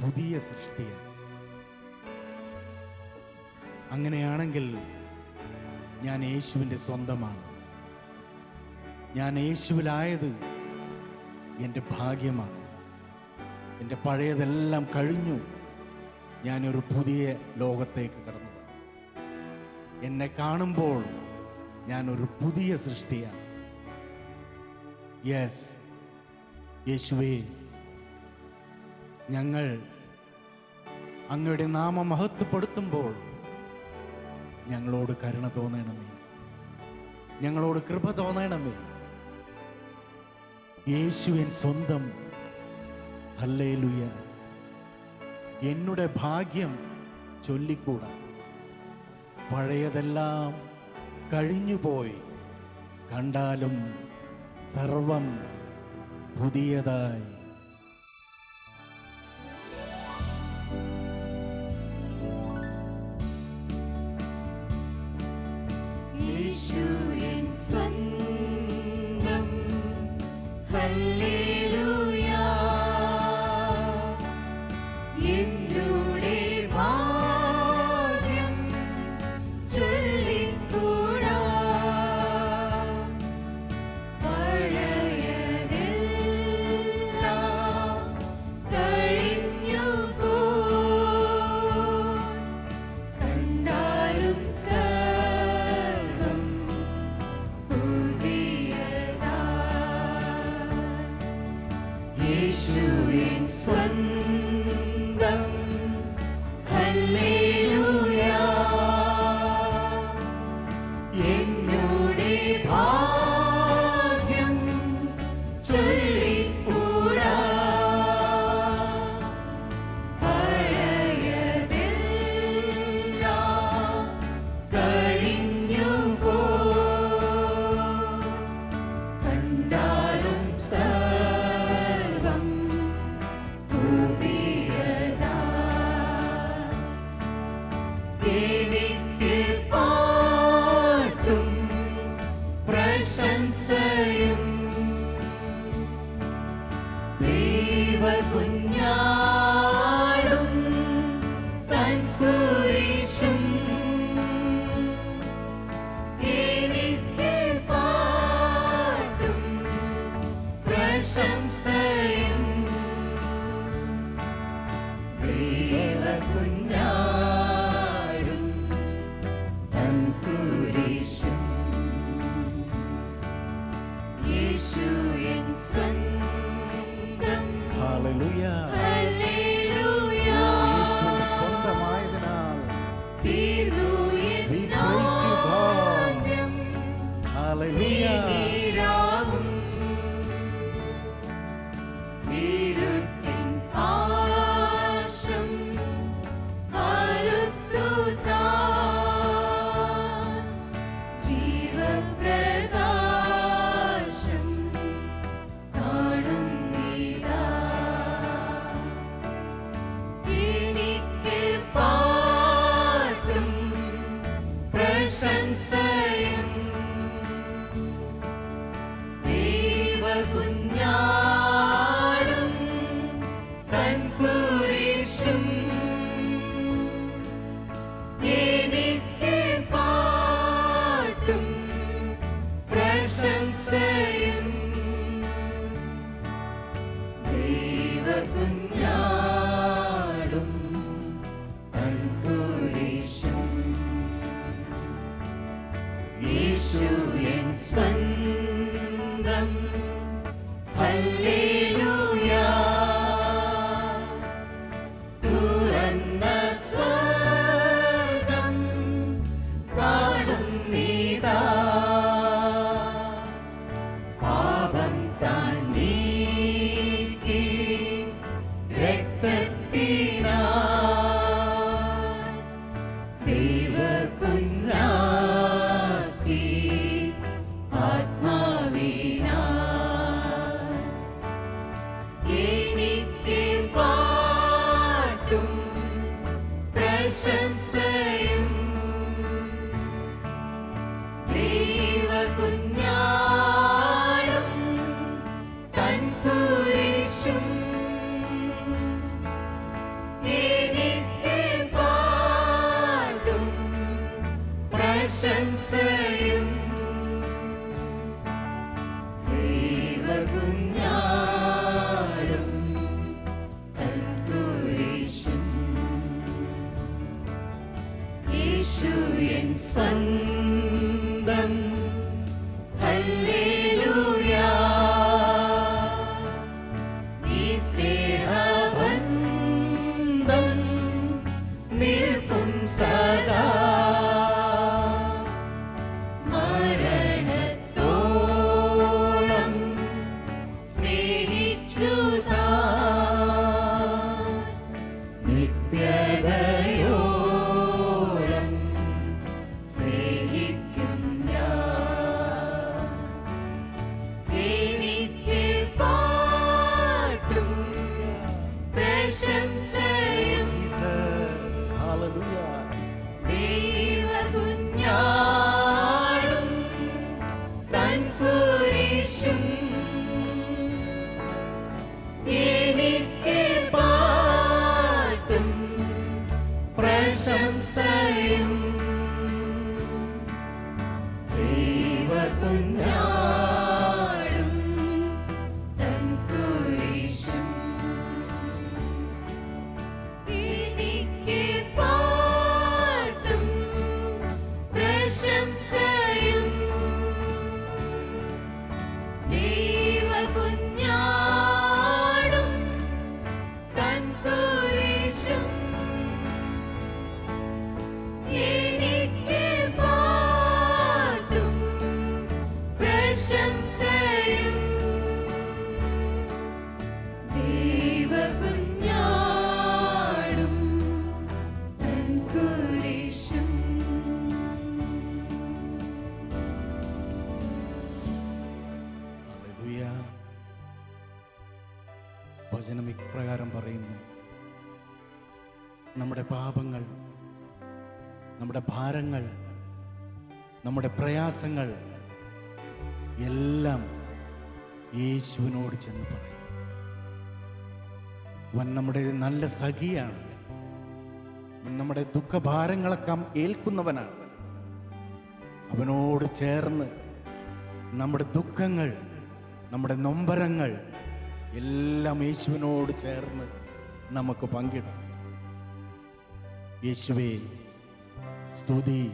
പുതിയ സൃഷ്ടിയാണ്. അങ്ങനെയാണെങ്കിൽ ഞാൻ യേശുവിന്റെ സ്വന്തമാണ്. ഞാൻ യേശുവിലായത് എന്റെ ഭാഗ്യമാണ്. എന്റെ പഴയതെല്ലാം കഴിഞ്ഞു ഞാനൊരു പുതിയ ലോകത്തേക്ക് കടന്നു എന്നെ കാണുമ്പോൾ ഞാനൊരു പുതിയ സൃഷ്ടിയാണ്. യെസ് യേശുവേ ഞങ്ങൾ അങ്ങയുടെ നാമം മഹത്വപ്പെടുത്തുമ്പോൾ ഞങ്ങളോട് കരുണ തോന്നണമേ. ഞങ്ങളോട് കൃപ തോന്നണമേ. യേശുവിൻ സ്വന്തം ഹല്ലേലുയ. എന്നുടെ ഭാഗ്യം ചൊല്ലിക്കൂട. പഴയതെല്ലാം കഴിഞ്ഞുപോയി. കണ്ടാലും സർവം പുതിയതായി. believe. ഭാരങ്ങൾ നമ്മുടെ പ്രയാസങ്ങൾ എല്ലാം യേശുവിനോട് ചെന്ന് പറയും. വൻ നമ്മുടെ നല്ല സഖിയാണ്. നമ്മുടെ ദുഃഖഭാരങ്ങളൊക്കെ ഏൽക്കുന്നവനാണ്. അവനോട് ചേർന്ന് നമ്മുടെ ദുഃഖങ്ങൾ നമ്മുടെ നൊമ്പരങ്ങൾ എല്ലാം യേശുവിനോട് ചേർന്ന് നമുക്ക് പങ്കിടാം. യേശുവേ സ്തുതി.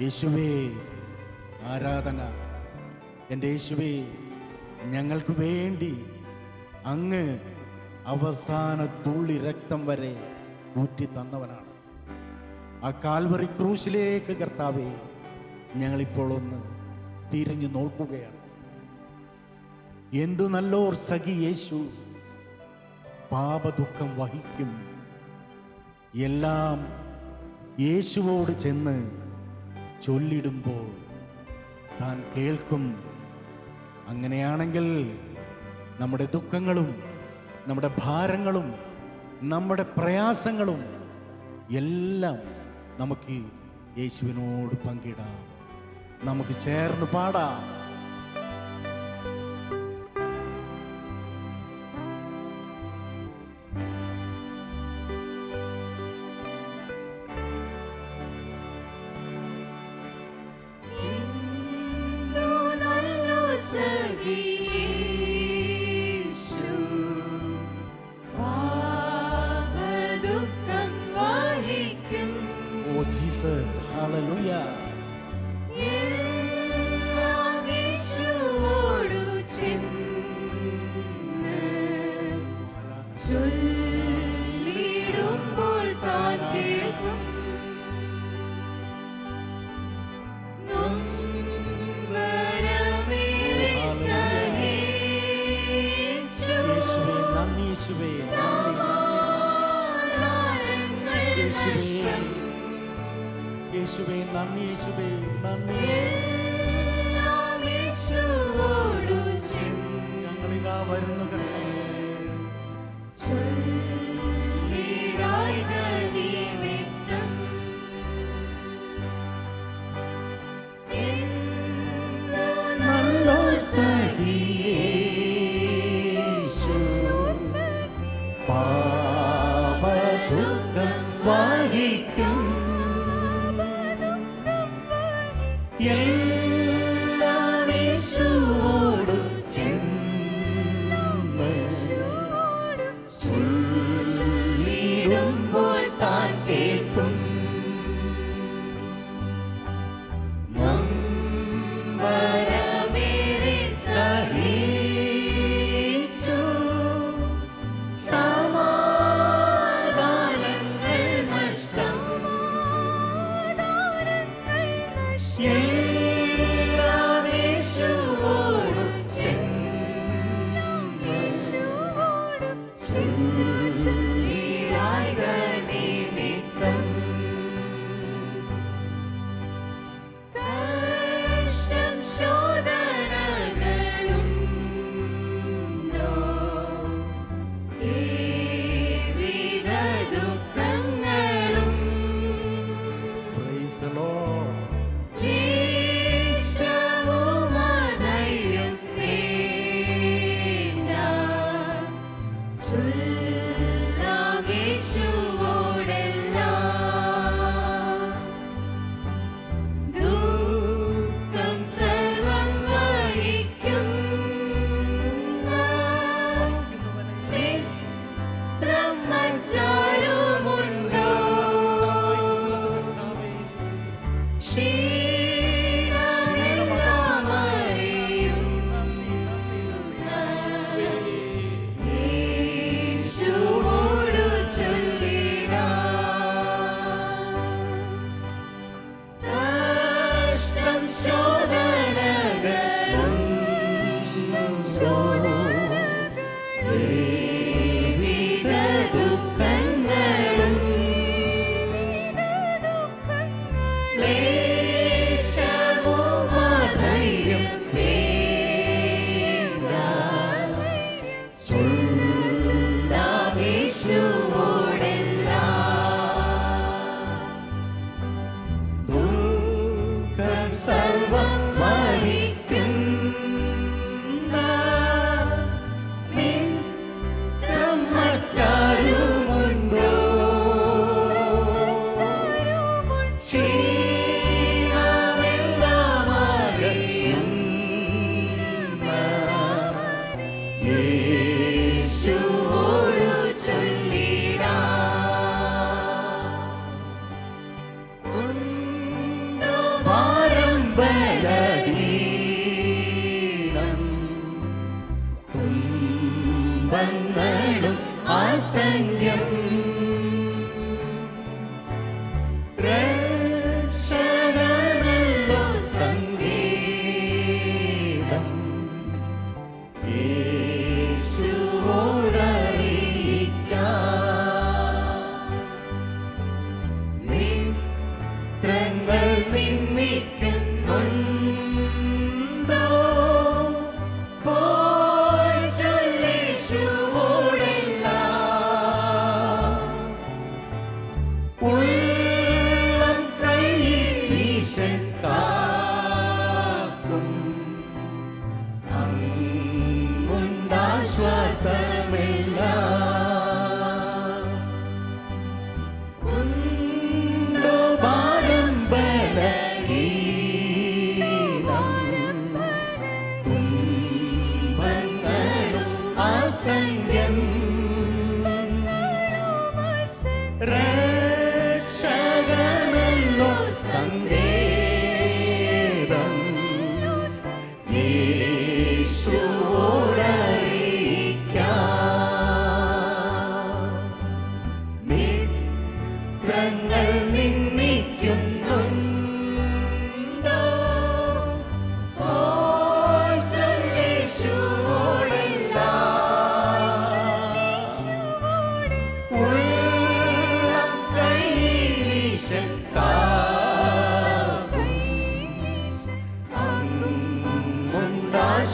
യേശുവേ ആരാധന. എന്റെ യേശുവേ ഞങ്ങൾക്ക് വേണ്ടി അങ്ങ് അവസാന തുള്ളി രക്തം വരെ ഊറ്റി തന്നവനാണ്. ആ കാൽവറി ക്രൂശിലേക്ക് കർത്താവേ ഞങ്ങളിപ്പോൾ ഒന്ന് തിരിഞ്ഞു നോക്കുകയാണ്. എന്തു നല്ലോർ സഖി യേശു പാപദുഃഖം വഹിക്കും. എല്ലാം യേശുവോട് ചെന്ന് ചൊല്ലിടുമ്പോൾ താൻ കേൾക്കും. അങ്ങനെയാണെങ്കിൽ നമ്മുടെ ദുഃഖങ്ങളും നമ്മുടെ ഭാരങ്ങളും നമ്മുടെ പ്രയാസങ്ങളും എല്ലാം നമുക്ക് യേശുവിനോട് പങ്കിടാം. നമുക്ക് ചേർന്ന് പാടാം. Hallelujah.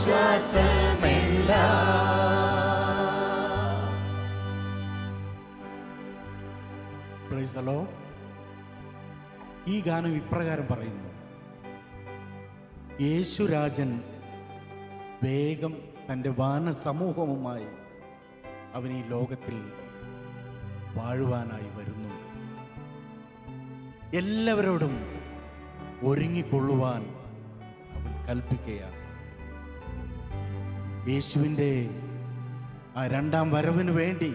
വിശ്വാസമില്ല ഹലോ ഈ ഗാനം ഇപ്രകാരം പറയുന്നു. യേശുരാജൻ വേഗം തന്റെ വാന സമൂഹവുമായി അവൻ ഈ ലോകത്തിൽ വാഴുവാനായി വരുന്നുണ്ട്. എല്ലാവരോടും ഒരുങ്ങിക്കൊള്ളുവാൻ അവൻ കൽപ്പിക്കുകയാണ് യേശുവിന്റെ ആ രണ്ടാം വരവിന് വേണ്ടി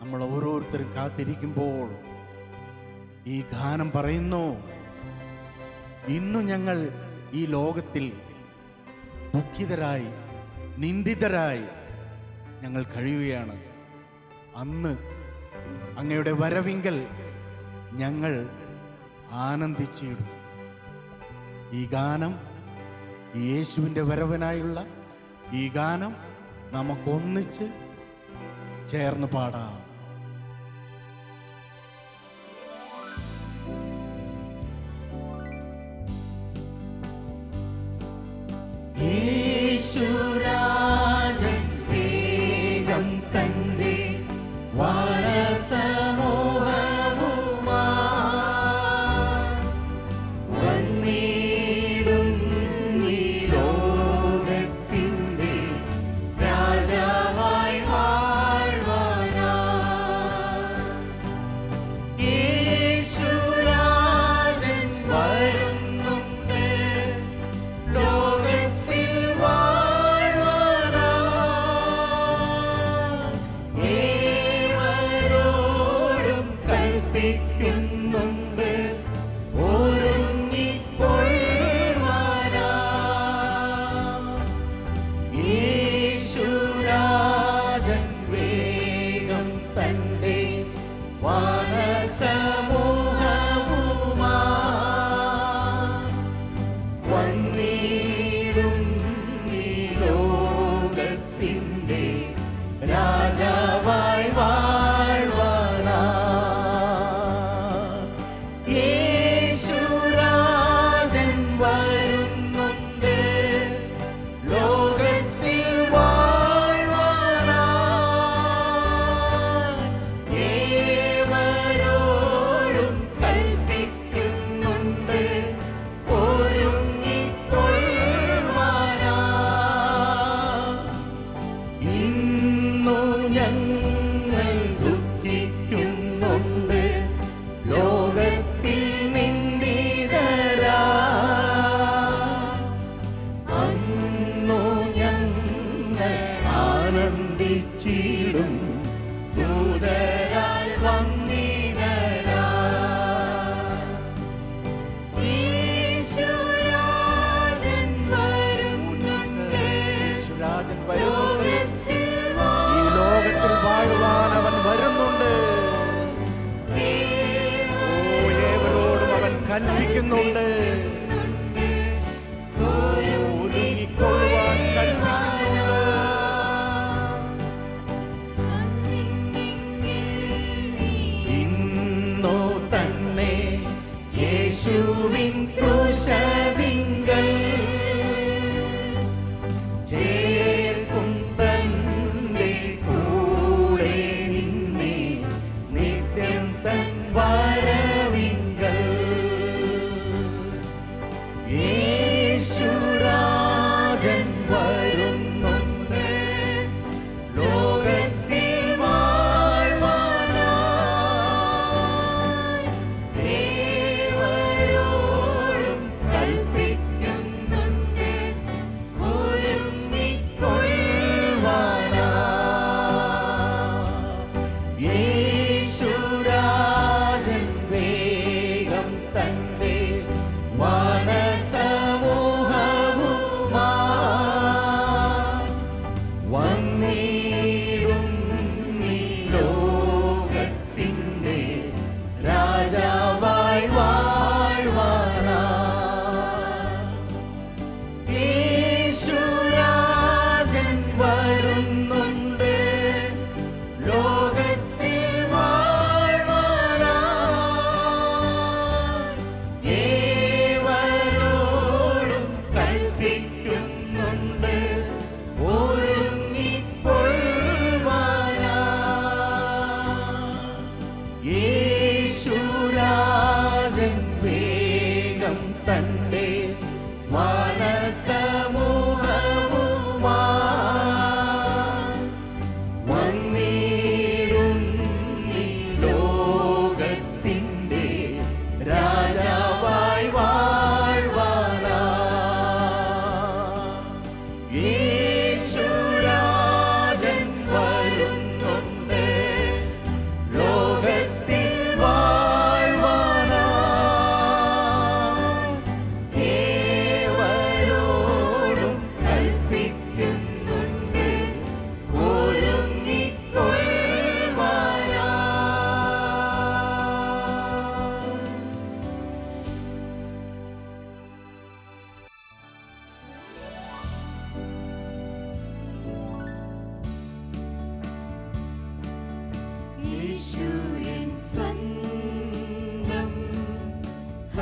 നമ്മൾ ഓരോരുത്തരും കാത്തിരിക്കുമ്പോൾ ഈ ഗാനം പറയുന്നു ഇന്നും ഞങ്ങൾ ഈ ലോകത്തിൽ ദുഃഖിതരായി നിന്ദിതരായി ഞങ്ങൾ കഴിയുകയാണ്. അന്ന് അങ്ങയുടെ വരവിങ്കൽ ഞങ്ങൾ ആനന്ദിച്ചിടുന്നു ഈ ഗാനം യേശുവിന്റെ വരവനായുള്ള ഈ ഗാനം നമുക്കൊന്നിച്ച് ചേർന്ന് പാടാം. യേശു കണ്ടിരിക്കുന്നുണ്ട്.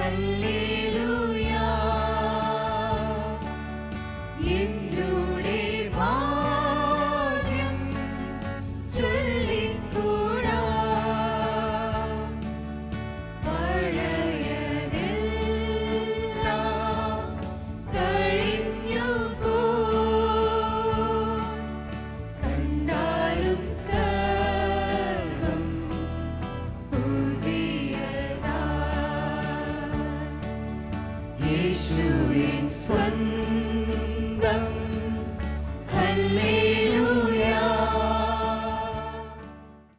ನಲ್ಲಿ